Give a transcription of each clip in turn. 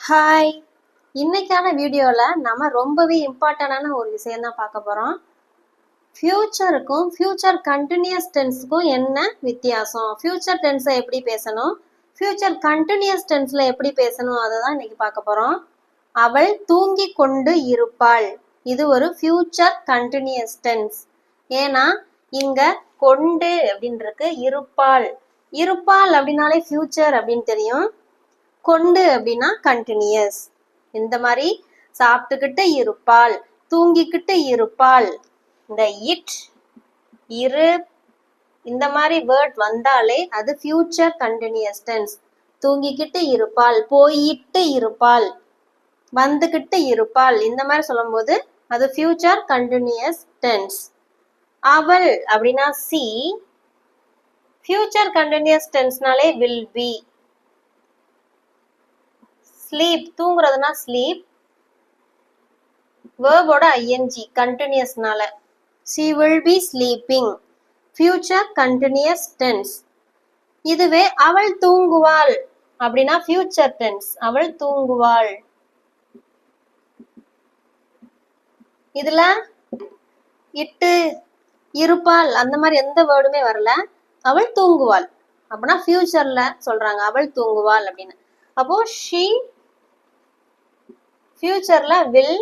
Hi இன்னைக்கான வீடியோவில் நம்ம ரொம்பவே இம்பார்ட்டண்டான ஒரு விஷயம் தான் பார்க்க போகிறோம் ஃப்யூச்சருக்கும் ஃப்யூச்சர் கண்டினியூஸ் டென்ஸுக்கும் என்ன வித்தியாசம்? ஃப்யூச்சர் டென்ஸை எப்படி பேசணும்? ஃப்யூச்சர் கண்டினியூஸ் டென்ஸில் எப்படி பேசணும்? அதை தான் இன்னைக்கு பார்க்க போகிறோம் அவள் தூங்கி கொண்டு இருப்பாள். இது ஒரு ஃப்யூச்சர் கண்டினியூஸ் டென்ஸ் ஏன்னா இங்க கொண்டு அப்படின்னு இருக்கு இருப்பாள். இருப்பாள் அப்படின்னாலே ஃப்யூச்சர் அப்படின்னு தெரியும். கொண்டு அப்படின்னா கண்டினியூஸ் இந்த மாதிரி சாப்பிட்டுக்கிட்டு இருப்பாள் தூங்கிக்கிட்டு இருப்பாள். இந்த இட் இரு இந்த மாதிரி வேர்ட் வந்தாலே அது ஃபியூச்சர் கண்டினியூஸ் டென்ஸ் தூங்கிக்கிட்டு இருப்பாள் போயிட்டு இருப்பாள் வந்துகிட்டு இருப்பாள். இந்த மாதிரி சொல்லும்போது அது ஃபியூச்சர் கண்டினியூஸ் டென்ஸ் அவள் அப்படின்னா சி ஃபியூச்சர் கண்டினியூஸ் டென்ஸ்னாலே வில் பி ஸ்லீப் தூங்குறதுனா ஸ்லீப் வேர்போட ING கண்டினியூஸ்னால she will be sleeping future continuous tense இதுவே அவள் தூங்குவாள். அப்படின்னா ஃபியூச்சர் டென்ஸ் அவள் தூங்குவாள். இதுல இட்டு இருப்பாள் அந்த மாதிரி எந்த வேர்டுமே வரல. அவள் தூங்குவாள். அப்படின்னா ஃபியூச்சர்ல சொல்றாங்க அவள் தூங்குவாள் அப்படின்னு. அப்போ ஷீ ஃப்யூச்சரில் will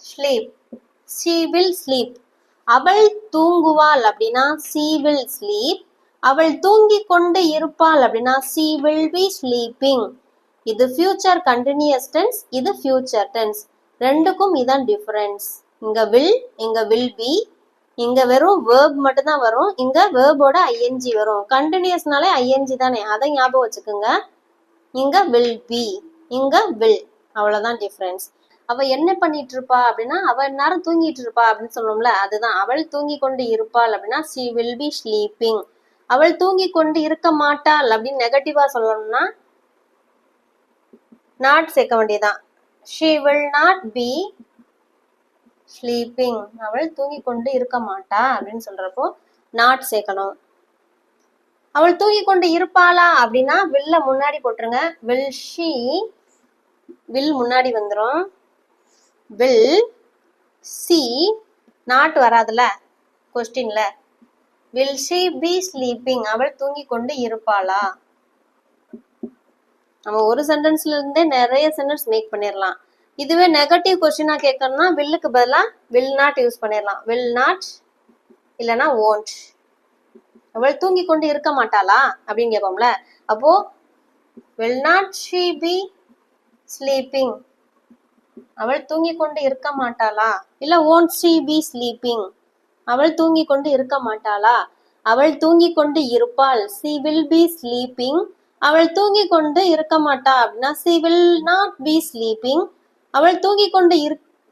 sleep she will sleep அவள் தூங்குவாள் அப்படின்னா சி வில் ஸ்லீப் அவள் தூங்கி கொண்டு இருப்பாள் அப்படின்னா சி வில் பி ஸ்லீப்பிங் இது ஃபியூச்சர் கண்டினியூஸ் டென்ஸ் இது ஃபியூச்சர் டென்ஸ் ரெண்டுக்கும் இதான் டிஃபரன்ஸ் இங்க வில் இங்க வில் பி இங்க வெறும் வேர்ப் மட்டும் தான் வரும். இங்க வேர்போட ஐஎன்ஜி வரும். கண்டினியூஸ்னாலே ஐஎன்ஜி தானே. அதை ஞாபகம் வச்சுக்கோங்க. இங்க வில் பி இங்க வில் அவ்வளவுதான் டிஃபரன்ஸ் அவ என்ன பண்ணிட்டு இருப்பா அப்படின்னா அவள் நேரம் தூங்கிட்டு இருப்பா அப்படின்னு சொல்லுவோம்ல அதுதான். அவள் தூங்கி கொண்டு இருப்பாள் அப்படின்னா ஷி வில் பி ஸ்லீப்பிங் அவள் தூங்கி கொண்டு இருக்க மாட்டாள் அப்படின்னு நெகட்டிவா சொல்லணும்னா நாட் சேர்க்க வேண்டியதான் she will not be sleeping அவள் தூங்கி கொண்டு இருக்க மாட்டா அப்படின்னு சொல்றப்போ நாட் சேர்க்கணும். அவள் தூங்கி கொண்டு இருப்பாளா அப்படின்னா வில்ல முன்னாடி போட்டுருங்க. வில் ஷீ வில் முன்னாடி வந்துடும் வில் சி நாட் வராதுல கொஸ்டின்ல வில் ஷி பி ஸ்லீப்பிங் அவள் தூங்கி கொண்டு இருப்பாளா? நம்ம ஒரு சென்டென்ஸ்ல இருந்தே நிறைய சென்டென்ஸ் மேக் பண்ணிடலாம் இதுவே நெகட்டிவ் கொஸ்டினா கேட்கணும்னா வில்லுக்கு பதிலா வில் நாட் யூஸ் பண்ணிடலாம் வில் நாட் இல்லைன்னா ஓன்ட் அவள் தூங்கி கொண்டு இருக்க மாட்டாளா? அப்படின்னு கேட்போம்ல அப்போ will not she be sleeping அவள் தூங்கி கொண்டு இருக்க மாட்டாளா? இல்ல ஓன்ட் ஷீ பி ஸ்லீப்பிங் அவள் தூங்கி கொண்டு இருக்க மாட்டாளா? அவள் தூங்கி கொண்டு இருப்பாள். சி வில் பி ஸ்லீப்பிங் அவள் தூங்கி கொண்டு இருக்க மாட்டா அப்படின்னா she will not be sleeping அவள் தூங்கி கொண்டு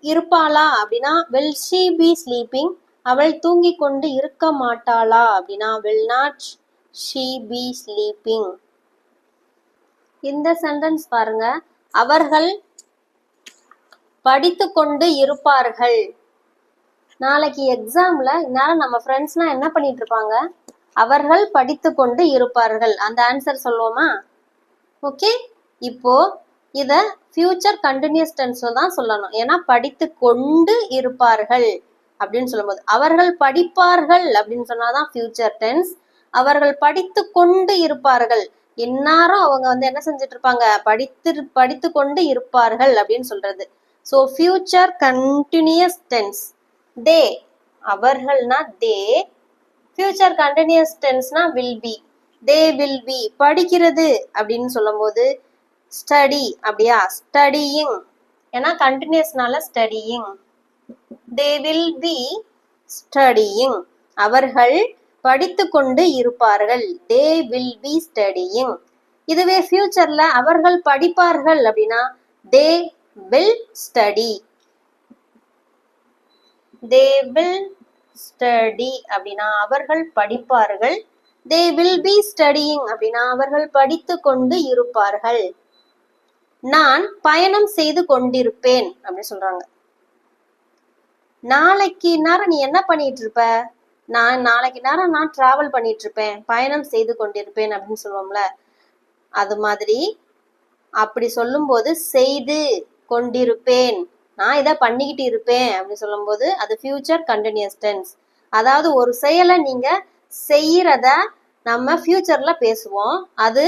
இருப்பாளா அப்படின்னா வில் ஷீ பி ஸ்லீப்பிங் அவள் தூங்கி கொண்டு இருக்க மாட்டாளா அப்படின்னா will not she be sleeping இந்த சென்டென்ஸ் பாருங்க. அவர்கள் படித்து கொண்டு இருப்பார்கள். நாளைக்கு எக்ஸாம்ல இந்நேரம் நம்ம ஃப்ரெண்ட்ஸ்லாம் என்ன பண்ணிட்டு இருப்பாங்க அவர்கள் படித்து கொண்டு இருப்பார்கள். அந்த ஆன்சர் சொல்லுவோமா? ஓகே இப்போ இத ஃபியூச்சர் கண்டினியூஸ் டென்ஸ்ல தான் சொல்லணும். ஏன்னா படித்து கொண்டு இருப்பார்கள் அப்படின்னு சொல்லும்போது அவர்கள் படிப்பார்கள் அப்படின்னு சொன்னாதான் ஃபியூச்சர் டென்ஸ் அவர்கள் படித்து கொண்டு இருப்பார்கள். இந்நேரம் அவங்க வந்து என்ன செஞ்சுட்டு இருப்பாங்க படித்து படித்து கொண்டு இருப்பார்கள் அப்படின்னு சொல்றது. So future continuous tense they அவர்கள்னா they future continuous டென்ஸ்னா will be they will be படிக்கிறது அப்படின்னு சொல்லும்போது ஸ்டடி அப்படியா? ஸ்டடியிங் ஏன்னா கண்டினியூஸ்னால studying they will be studying அவர்கள் படித்து கொண்டு இருப்பார்கள். தே வில் பி ஸ்டடியிங் இதுவே ஃபியூச்சர்ல அவர்கள் படிப்பார்கள் அப்படின்னா they will study they will study அப்படின்னா அவர்கள் படிப்பார்கள். தே வில் பி ஸ்டடியிங் அப்படின்னா அவர்கள் படித்து கொண்டு இருப்பார்கள். நான் பயணம் செய்து கொண்டிருப்பேன் அப்படின்னு சொல்றாங்க. நாளைக்கு நேரம் நீ என்ன பண்ணிட்டு இருப்ப? நான் நாளைக்கு நேரம் நான் டிராவல் பண்ணிட்டு இருப்பேன் பயணம் செய்து கொண்டிருப்பேன் அப்படின்னு சொல்லுவோம்ல. அது மாதிரி அப்படி சொல்லும்போது செய்து கொண்டிருப்பேன். நான் இதை பண்ணிக்கிட்டு இருப்பேன் அப்படின்னு சொல்லும்போது அது ஃபியூச்சர் கண்டினியூஸ் டென்ஸ் அதாவது ஒரு செயலை நீங்க செய்யறத நம்ம ஃபியூச்சர்ல பேசுவோம். அது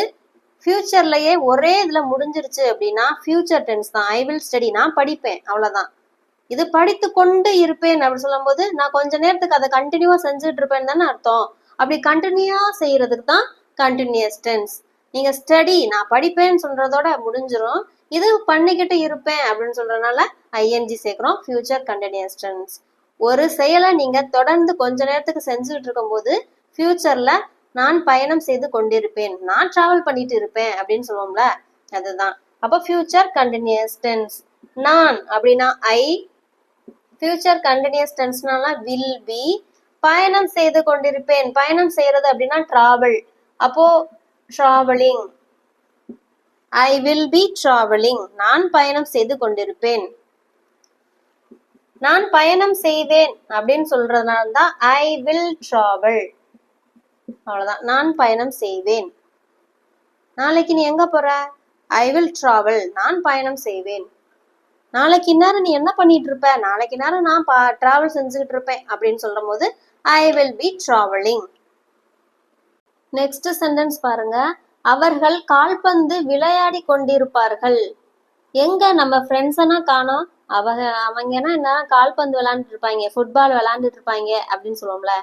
ஃபியூச்சர்லயே ஒரே இதுல முடிஞ்சிருச்சு அப்படின்னா ஃபியூச்சர் டென்ஸ் தான். ஐ வில் ஸ்டடி நான் படிப்பேன். அவ்வளவுதான். இது படித்து கொண்டு இருப்பேன் அப்படி சொல்லும்போது நான் கொஞ்ச நேரத்துக்கு அதை கண்டினியூவா செஞ்சுட்டு இருப்பேன் தானே அர்த்தம். அப்படி கண்டினியூவா செய்யறதுக்கு தான் கண்டினியூஸ் டென்ஸ் நீங்க ஸ்டடி நான் படிப்பேன்னு சொல்றதோட முடிஞ்சிடும் இது பண்ணிக்கிட்டு இருப்பேன் அப்படின்னு சொல்றதுனால ஐஎன்ஜி சேர்க்கிறோம். ஃபியூச்சர் கண்டினியூஸ் டென்ஸ் ஒரு செயலை நீங்க தொடர்ந்து கொஞ்ச நேரத்துக்கு செஞ்சுட்டு இருக்கும்போது ஃபியூச்சர்ல நான் பயணம் செய்து கொண்டிருப்பேன். நான் டிராவல் பண்ணிட்டு இருப்பேன் அப்படின்னு சொல்லுவோம்ல அதுதான். அப்போ ஃபியூச்சர் கண்டினியூஸ் டென்ஸ் நான் அப்படின்னா ஐ ஃபியூச்சர் கண்டினியூஸ் டென்ஸ்னால வில் பி பயணம் செய்து கொண்டிருப்பேன். பயணம் செய்யறது அப்படின்னா டிராவல் அப்போ travelling I will be travelling நான் பயணம் செய்து கொண்டிருப்பேன். நான் பயணம் செய்வேன் அப்படின்னு சொல்றதுனால தான் ஐ வில் டிராவல் அவ்வளவுதான். நான் பயணம் செய்வேன். நாளைக்கு நீ எங்க போற? ஐ வில் டிராவல் நான் பயணம் செய்வேன். நாளைக்கு நேரம் நீ என்ன பண்ணிட்டு இருப்ப? நாளைக்கு நேரம் நான் டிராவல் செஞ்சுக்கிட்டு இருப்பேன் அப்படின்னு சொல்லும் போது I will be travelling next sentence பாருங்க. அவர்கள் கால்பந்து விளையாடி கொண்டிருப்பார்கள். எங்க நம்ம ஃப்ரெண்ட்ஸனா காணோம். அவங்க அவங்கன்னா என்ன கால்பந்து விளையாண்டுட்டு இருப்பாங்க? ஃபுட்பால் விளையாண்டுட்டு இருப்பாங்க அப்படின்னு சொல்லுவோம்ல.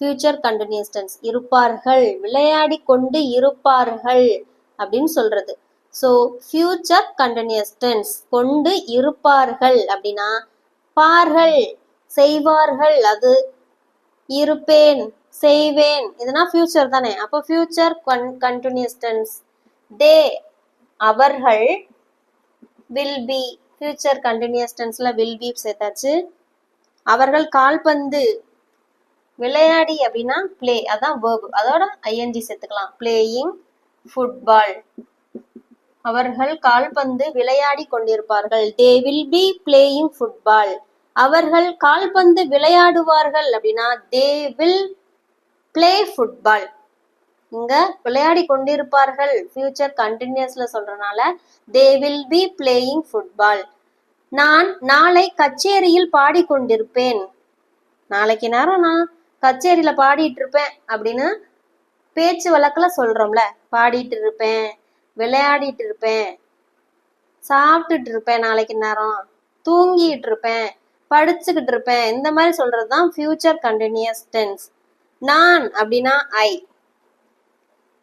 ஃபியூச்சர் கண்டினியூஸ் டென்ஸ் இருப்பார்கள். விளையாடி கொண்டு இருப்பார்கள் அப்படின்னு சொல்றது. ஸோ ஃபியூச்சர் கண்டினியூஸ் டென்ஸ் கொண்டு இருப்பார்கள் அப்படின்னா பார்கள் செய்வார்கள் அது இருப்பேன் செய்வேன் இதுனா ஃபியூச்சர் தானே. அப்போ ஃபியூச்சர் கண்டினியூஸ் டென்ஸ் தே அவர்கள் வில் பி ஃபியூச்சர் கண்டினியூஸ் டென்ஸில் வில் பி சேர்த்தாச்சு. அவர்கள் கால்பந்து விளையாடி அப்படின்னா ப்ளே அதான் வேர்பு அதோட ஐஎன்ஜி சேர்த்துக்கலாம். பிளேயிங் ஃபுட்பால் அவர்கள் கால்பந்து விளையாடி கொண்டிருப்பார்கள். They will be playing football அவர்கள் கால்பந்து விளையாடுவார்கள் அப்படின்னா தே வில் பிளே ஃபுட்பால் இங்க விளையாடி கொண்டிருப்பார்கள். ஃபியூச்சர் கண்டினியூஸ்ல சொல்றனால they will be playing football நான் நாளை கச்சேரியில் பாடிக்கொண்டிருப்பேன் நாளைக்கு நேரம் நான் கச்சேரியில பாடிட்டு இருப்பேன் அப்படின்னு பேச்சு வழக்குல சொல்றோம்ல பாடிட்டு இருப்பேன். விளையாடிட்டு இருப்பேன் சாப்பிட்டுட்டு இருப்பேன் நாளைக்கு நேரம். தூங்கிட்டு இருப்பேன் படிச்சுக்கிட்டு இருப்பேன் இந்த மாதிரி சொல்றது தான் ஃபியூச்சர் கண்டினியூஸ் டென்ஸ் நான் அப்படின்னா I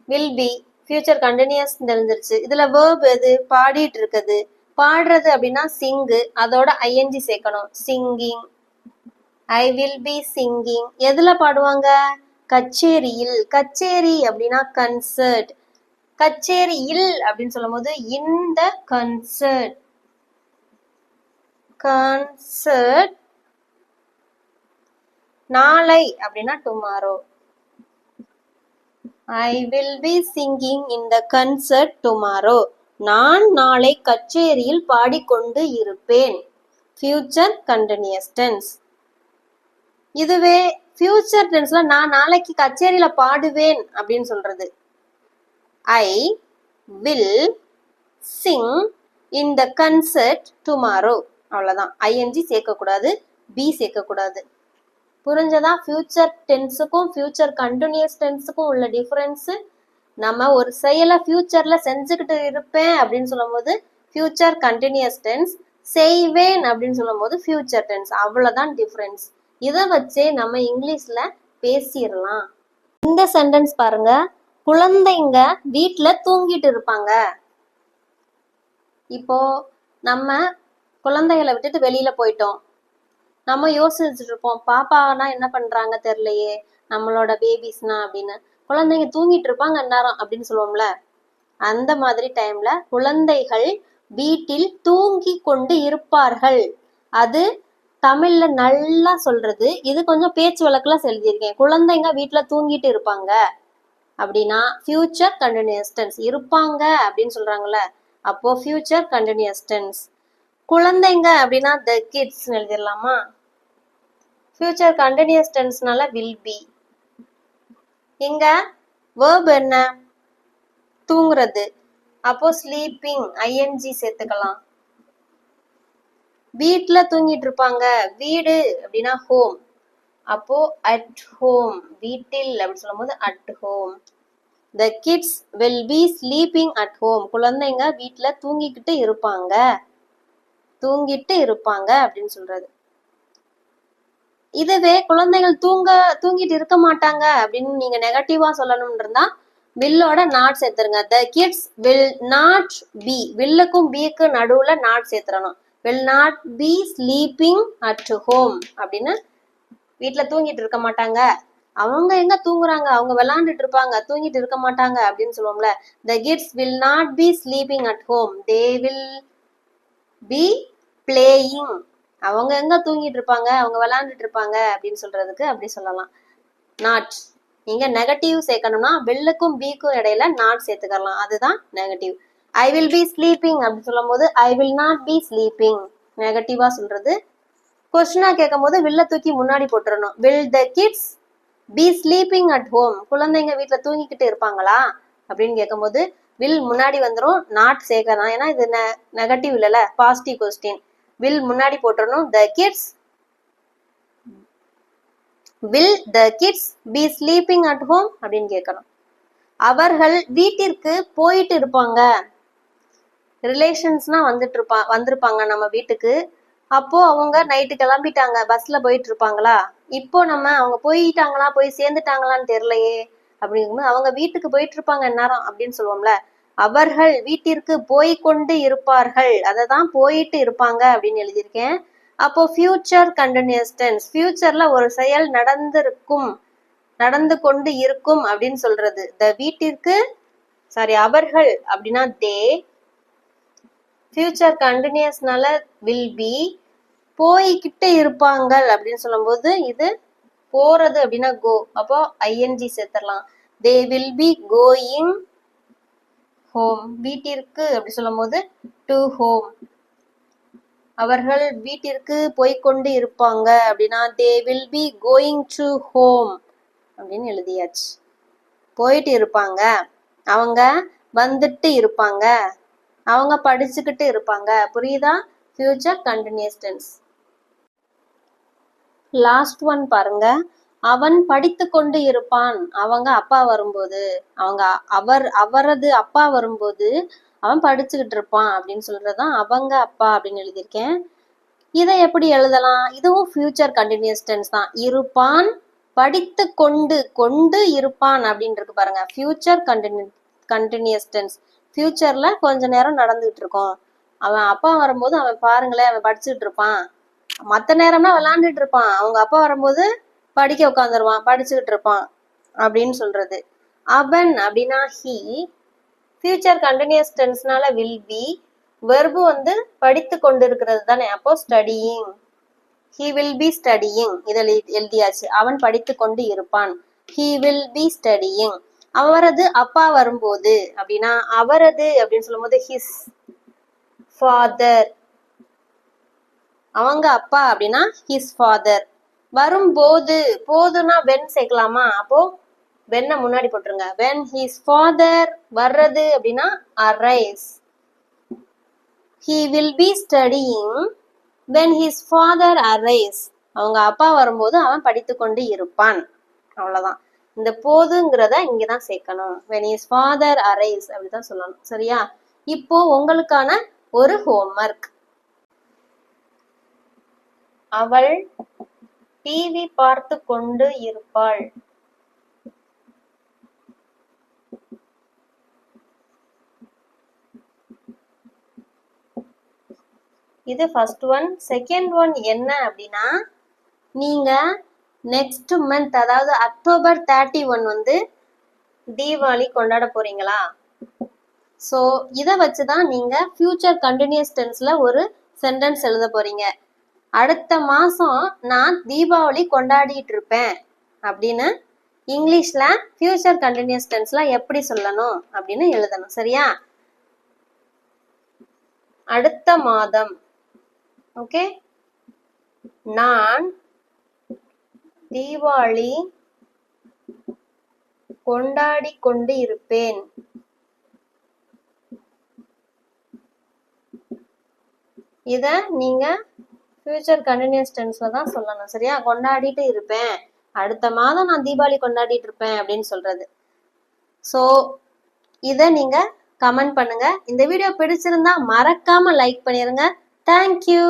will be future continuous தெரிஞ்சிருச்சு. இதுல வேர்ப் எது? பாடிட்டு இருக்குது பாடுறது அப்படின்னா சிங்கு அதோட ஐஎன்ஜி சேர்க்கணும். Singing I will be singing எதுல பாடுவாங்க? கச்சேரியில். கச்சேரி அப்படின்னா கன்சர்ட் கச்சேரியில் அப்படின்னு சொல்லும் போது இந்த கன்சர்ட் கன்சர்ட் நாளை அப்படின்னா tomorrow I will be singing in the concert tomorrow நான் நாளை கச்சேரியில் பாடிக்கொண்டு இருப்பேன். ஃபியூச்சர் கண்டினியூஸ் டென்ஸ் இதுவே ஃபியூச்சர் டென்ஸ்ல நான் நாளைக்கு கச்சேரியில பாடுவேன் அப்படின்னு சொல்றது. I will sing in the concert tomorrow அவ்வளோதான் ஐஎன்ஜி சேர்க்கக்கூடாது பி சேர்க்கக்கூடாது. புரிஞ்சதா? ஃபியூச்சர் டென்ஸுக்கும் ஃபியூச்சர் கண்டினியூஸ் டென்ஸுக்கும் உள்ள டிஃப்ரென்ஸு நம்ம ஒரு செயலை ஃபியூச்சரில் செஞ்சுக்கிட்டு இருப்பேன் அப்படின்னு சொல்லும்போது ஃபியூச்சர் கண்டினியூஸ் டென்ஸ் செய்வேன் அப்படின்னு சொல்லும்போது ஃபியூச்சர் டென்ஸ் அவ்வளோதான் டிஃப்ரென்ஸ் இதை வச்சே நம்ம இங்கிலீஷ்ல பேசிடலாம். இந்த சென்டென்ஸ் பாருங்க. குழந்தைங்க வீட்டுல தூங்கிட்டு இருப்பாங்க. இப்போ நம்ம குழந்தைகளை விட்டுட்டு வெளியில போயிட்டோம். நம்ம யோசிச்சுட்டு இருப்போம் பாப்பானா என்ன பண்றாங்க தெரியலையே நம்மளோட பேபிஸ்னா அப்படின்னு. குழந்தைங்க தூங்கிட்டு இருப்பாங்க அந்நேரம் அப்படின்னு சொல்லுவோம்ல. அந்த மாதிரி டைம்ல குழந்தைகள் வீட்டில் தூங்கி கொண்டு இருப்பார்கள். அது தமிழ்ல நல்லா சொல்றது இது கொஞ்சம் பேச்சு வழக்குல செலுத்தியிருக்கேன் குழந்தைங்க வீட்டுல தூங்கிட்டு இருப்பாங்க. அப்படின்னா ஃபியூச்சர் கண்டினியூஸ் டென்ஸ் இருப்பாங்க அப்படின்னு சொல்றாங்கல்ல. அப்போ ஃபியூச்சர் கண்டினியூஸ் டென்ஸ் குழந்தைங்க அப்படின்னா த கிட்ஸ் எழுதிடலாமா? ஃபியூச்சர் கண்டினியூஸ் டென்ஸ்னால வில் பி இங்க வேர்ப் என்ன? தூங்குறது. அப்போ ஸ்லீப்பிங் ஐஎன்ஜி சேர்த்துக்கலாம். வீட்டில் தூங்கிட்டு இருப்பாங்க. வீடு அப்படின்னா ஹோம் அப்போ அட் ஹோம் வீட்டில் அப்படின்னு சொல்லும்போது at home the kids will be sleeping at home குழந்தைங்க வீட்டில் தூங்கிக்கிட்டு இருப்பாங்க. தூங்கிட்டு இருப்பாங்க அப்படின்னு சொல்றது. இதுவே குழந்தைகள் தூங்க தூங்கிட்டு இருக்க மாட்டாங்க அப்படின்னு நீங்க நெகட்டிவா சொல்லணும்னு இருந்தா வில்லோட நாட் சேர்த்துருங்க. The kids will not be வில்லுக்கும் பிக்கு நடுவுல not சேர்த்துறணும். Will not be sleeping at home அப்படின்னு வீட்டுல தூங்கிட்டு இருக்க மாட்டாங்க. அவங்க எங்க தூங்குறாங்க? அவங்க விளையாண்டுட்டு இருப்பாங்க. தூங்கிட்டு இருக்க மாட்டாங்க அப்படின்னு சொல்லுவோம்ல. The kids will not be sleeping at home they will be playing அவங்க எங்க தூங்கிட்டு இருப்பாங்க? அவங்க விளையாண்டுட்டு இருப்பாங்க அப்படின்னு சொல்றதுக்கு அப்படி சொல்லலாம். நாட் நீங்க நெகட்டிவ் சேர்க்கணும்னா வெள்ளுக்கும் பிக்கும் இடையில நாட் சேர்த்துக்கலாம். அதுதான் negative I will be sleeping அப்படின்னு சொல்லும் போது I will not be sleeping நெகட்டிவா சொல்றது கொஸ்டினா கேட்கும் போது வில்ல தூக்கி முன்னாடி போட்டுறணும். Will the kids be sleeping at home குழந்தைங்க வீட்டில் தூங்கிக்கிட்டு இருப்பாங்களா? அப்படின்னு கேட்கும்போது வில் முன்னாடி வந்துரும் நாட் சேர்க்கலாம் ஏன்னா இது நெகட்டிவ் இல்லைல்ல பாசிட்டிவ் கொஸ்டின் வில் முன்னாடி போட்டுறணும் the kids will the kids be sleeping at home அப்படின்னு கேட்கணும் அவர்கள் வீட்டிற்கு போயிட்டு இருப்பாங்க. ரிலேஷன்ஸ்னா வந்துட்டு இருப்பா வந்திருப்பாங்க நம்ம வீட்டுக்கு. அப்போ அவங்க நைட்டு கிளம்பிட்டாங்க. பஸ்ல போயிட்டு இருப்பாங்களா? இப்போ நம்ம அவங்க போயிட்டாங்களா? போய் சேர்ந்துட்டாங்களான்னு தெரியலையே. அப்படிங்கும்போது அவங்க வீட்டுக்கு போயிட்டு இருப்பாங்க நேரம் அப்படின்னு சொல்லுவோம்ல. அவர்கள் வீட்டிற்கு போய் கொண்டு இருப்பார்கள். அதை தான் போயிட்டு இருப்பாங்க அப்படின்னு எழுதியிருக்கேன். அப்போ ஃபியூச்சர் கண்டினியூஸ் டென்ஸ் ஃபியூச்சர்ல ஒரு செயல் நடந்திருக்கும். நடந்து கொண்டு இருக்கும் அப்படின்னு சொல்றது. த வீட்டிற்கு சாரி அவர்கள் அப்படின்னா தே ஃபியூச்சர் கண்டினியூஸ்னால வில் பி போய்கிட்டே இருப்பாங்க அப்படின்னு சொல்லும்போது இது போறது அப்படின்னா கோ அப்போ ஐஎன்ஜி சேர்த்துடலாம். They will be going home வீட்டிற்கு அப்படி சொல்லும் போது டு ஹோம் அவர்கள் வீட்டிற்கு போய்க்கொண்டு இருப்பாங்க அப்படின்னா they will be going to home அப்படின்னு எழுதியாச்சு. போயிட்டு இருப்பாங்க. அவங்க வந்துட்டு இருப்பாங்க. அவங்க படிச்சுக்கிட்டு இருப்பாங்க. புரியுதா? Future continuous tense last one பாருங்க. அவன் படித்து கொண்டு இருப்பான். அவங்க அப்பா வரும்போது அவங்க அவர் அவரது அப்பா வரும்போது அவன் படிச்சுக்கிட்டு இருப்பான் அப்படின்னு சொல்றதுதான் அவங்க அப்பா அப்படின்னு எழுதியிருக்கேன். இதை எப்படி எழுதலாம்? இதுவும் ஃபியூச்சர் கண்டினியூஸ் டென்ஸ் தான். இருப்பான் படித்து கொண்டு கொண்டு இருப்பான் அப்படின்னு இருக்கு பாருங்க. ஃபியூச்சர் கண்டினியூ கண்டினியூஸ் டென்ஸ் ஃபியூச்சர்ல கொஞ்ச நேரம் நடந்துகிட்டு இருக்கோம். அவன் அப்பா வரும்போது அவன் பாருங்களேன் அவன் படிச்சுட்டு இருப்பான். மத்த நேரம்னா விளையாண்டுட்டு இருப்பான் அவங்க அப்பா வரும்போது படிக்க உட்காந்துருவான் படிச்சுக்கிட்டு இருப்பான் அப்படின்னு சொல்றது. அவன் அப்படின்னா ஹி ஃபியூச்சர் கண்டினியூஸ் டென்ஸ்னால வில் பி வெர்பு வந்து படித்து கொண்டிருக்கிறது தானே. அப்போ studying he will be studying இதில் எழுதியாச்சு. அவன் படித்து கொண்டு இருப்பான். ஹி வில் பி ஸ்டடியிங் அவரது அப்பா வரும்போது அப்படின்னா அவரது அப்படின்னு சொல்லும்போது ஹிஸ் ஃபாதர் அவங்க அப்பா அப்படின்னா ஹிஸ் ஃபாதர் வரும்போது போதுன்னா வென் சேர்க்கலாமா? அப்போ வென்ன முன்னாடி போட்டுருங்க. வென் ஹிஸ் ஃபாதர் வர்றது அப்படின்னா arise he will be studying when his father arise அவங்க அப்பா வரும்போது அவன் படித்து கொண்டு இருப்பான். அவ்வளவுதான். இந்த போதுங்கிறத இங்கதான் சேர்க்கணும். வென் ஹிஸ் ஃபாதர் அரைஸ் அப்படிதான் சொல்லணும். சரியா? இப்போ உங்களுக்கான ஒரு ஹோம்ஒர்க் அவள் டிவி பார்த்து கொண்டு இருப்பாள். இது ஃபர்ஸ்ட் ஒன் செகண்ட் ஒன் என்ன அப்படின்னா நீங்க நெக்ஸ்ட் மந்த் அதாவது அக்டோபர் தேர்ட்டி ஒன் வந்து தீபாவளி கொண்டாட போறீங்களா? ஸோ இதை வச்சு தான் நீங்க ஃபியூச்சர் கண்டினியூஸ் டென்ஸ்ல ஒரு சென்டென்ஸ் எழுத போறீங்க. அடுத்த மாசம் நான் தீபாவளி கொண்டாடிட்டு இருப்பேன் அப்படின்னு இங்கிலீஷ்ல ஃபியூச்சர் கண்டினியூஸ் டென்ஸ்ல எப்படி சொல்லணும் அப்படின்னு எழுதணும். சரியா? அடுத்த மாதம். ஓகே நான் தீபாவளி கொண்டாடி கொண்டு இருப்பேன் இத நீங்க ஃபியூச்சர் கண்டினியூஸ் டென்ஸில் தான் சொல்லணும். சரியா? கொண்டாடிட்டு இருப்பேன். அடுத்த மாதம் நான் தீபாவளி கொண்டாடிட்டு இருப்பேன் அப்படின்னு சொல்றது. ஸோ இதை நீங்க கமெண்ட் பண்ணுங்க. இந்த வீடியோ பிடிச்சிருந்தா மறக்காம லைக் பண்ணிருங்க. தேங்க்யூ